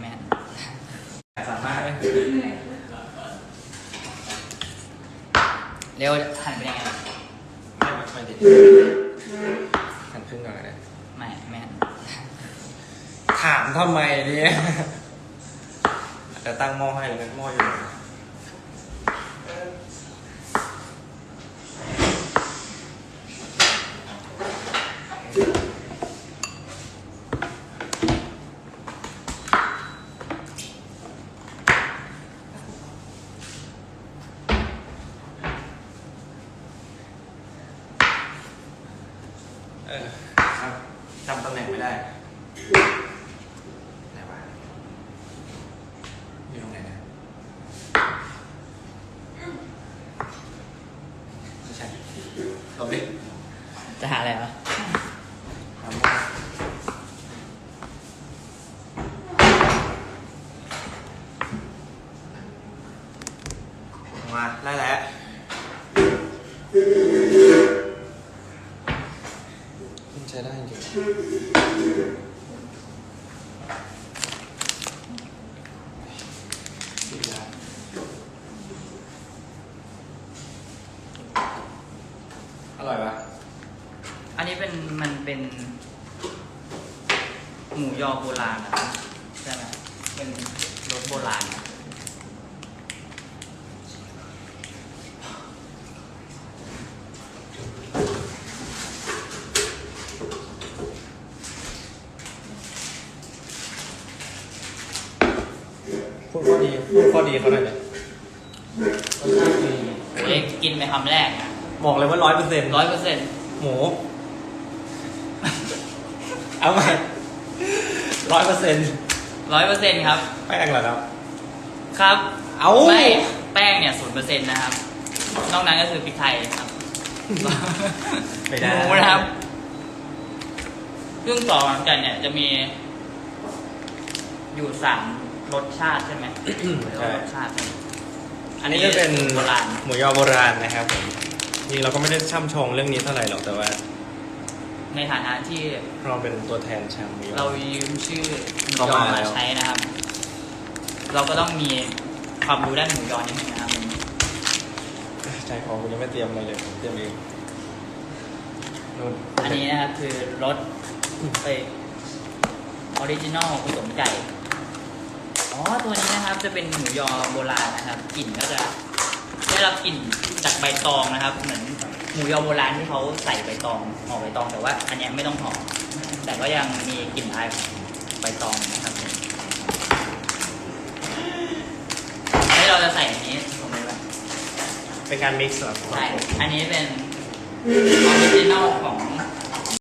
แม่นสามารถไหมเร็วหันไปยังไงไม่ไม่ดิหันขึ้นก่อนนะไม่แม่นถามทำไมเนี่ยจะตั้งหม้อให้แล้วกันหม้ออยู่ไหน ครับจำตำแหน่งไม่ได้ไหนวะอยู่ตรงไหนนะไม่ใช่เราดิจะหาอะไรวะทำว่ามาได้แล้ว ช้ได้จริงอร่อยปะอันนี้เป็นมันเป็น หมูยอโบราณนะครับใช่ไหมเป็นรสโบราณนะ พูดข้อดีพูดข้อดีเขาหน่อยเลยเล็กกินไปคำแรกนะบอกเลยว่าร้อยเปอร์เซ็นต์ร้อยเปอร์เซ็นต์หมู เอาใหม่ร้อยเปอร์เซ็นต์ร้อยเปอร์เซ็นต์ครับ แป้งเหรอครับ ครับ เอาไม่แป้งเนี่ยศูนย์เปอร์เซ็นต์นะครับ นอกนั้นก็คือพริกไทยครับไม่ได้หมูนะครับเครื่องต่อกันเนี่ยจะมี อยู่สาม รสชาติใช่ไหมเรียกว่ารสชาติอันนี้ก็เป็นโบราณหมูยอโบราณนะครับผมจริงเราก็ไม่ได้ช่ำชองเรื่องนี้เท่าไหร่หรอกแต่ว่าในฐานะที่เราเป็นตัวแทนชาวหมูยอ เรายืมชื่อหมูเข้ายอมามาแล้วใช้นะครับ เราก็ต้องมีความรู้ด้านหมูยอนิดนึงนะครับใจคอคุณยังไม่เตรียมอะไรเลยเตรียมเองนู่นอันนี้นะครับคือรสไปออริจินอลผสมไก่ อ๋อตัวนี้นะครับจะเป็นหมูยอโบราณนะครับกลิ่นก็จะได้รับกลิ่นจากใบตองนะครับ เหมือนหมูยอโบราณที่เขาใส่ใบตองห่อใบตองแต่ว่า อันเนี้ยไม่ต้องห่อแต่ก็ยังมีกลิ่นอายของใบตองนะครับแล้วเราจะใส่อันนี้ลงไปด้วยเป็นการมิกซ์เหรอใช่อันนี้เป็นออริจินอลของ